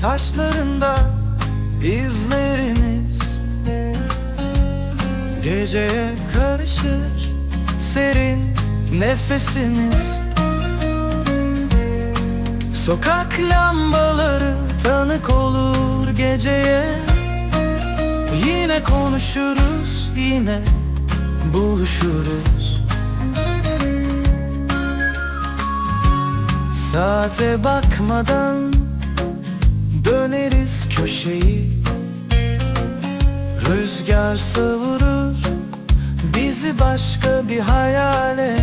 taşlarında izlerimiz. Geceye karışır serin nefesimiz. Sokak lambaları tanık olur geceye. Yine konuşuruz yine buluşuruz Saate bakmadan döneriz köşeyi. Rüzgar savurur bizi başka bir hayale.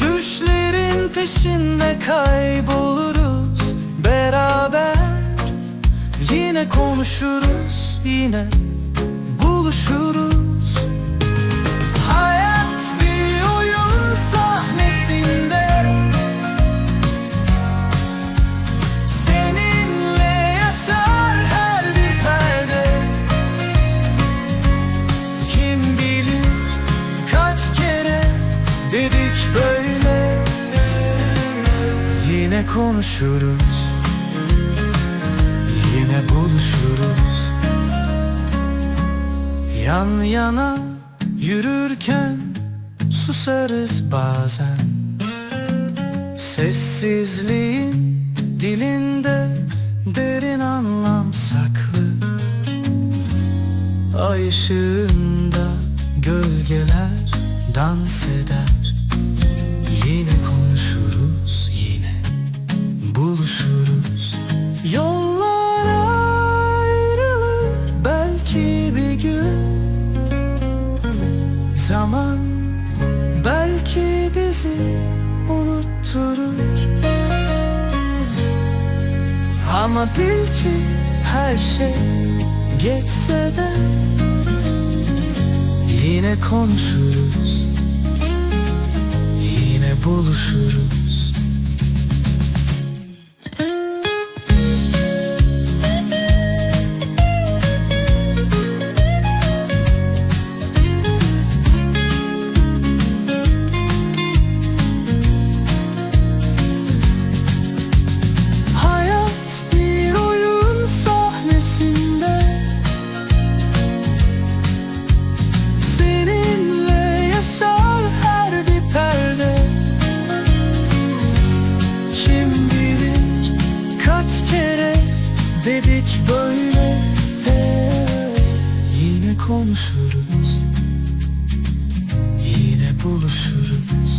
Düşlerin peşinde kayboluruz. Beraber Yine konuşuruz yine buluşuruz böyle Yine konuşuruz. Yine buluşuruz. Yan yana yürürken susarız bazen. Sessizliğin dilinde derin anlam saklı. Ay ışığında gölgeler dans eder Zaman belki bizi unutturur. Ama bil ki her şey geçse de Yine konuşuruz. Yine buluşuruz böyle Yine konuşuruz. Yine buluşuruz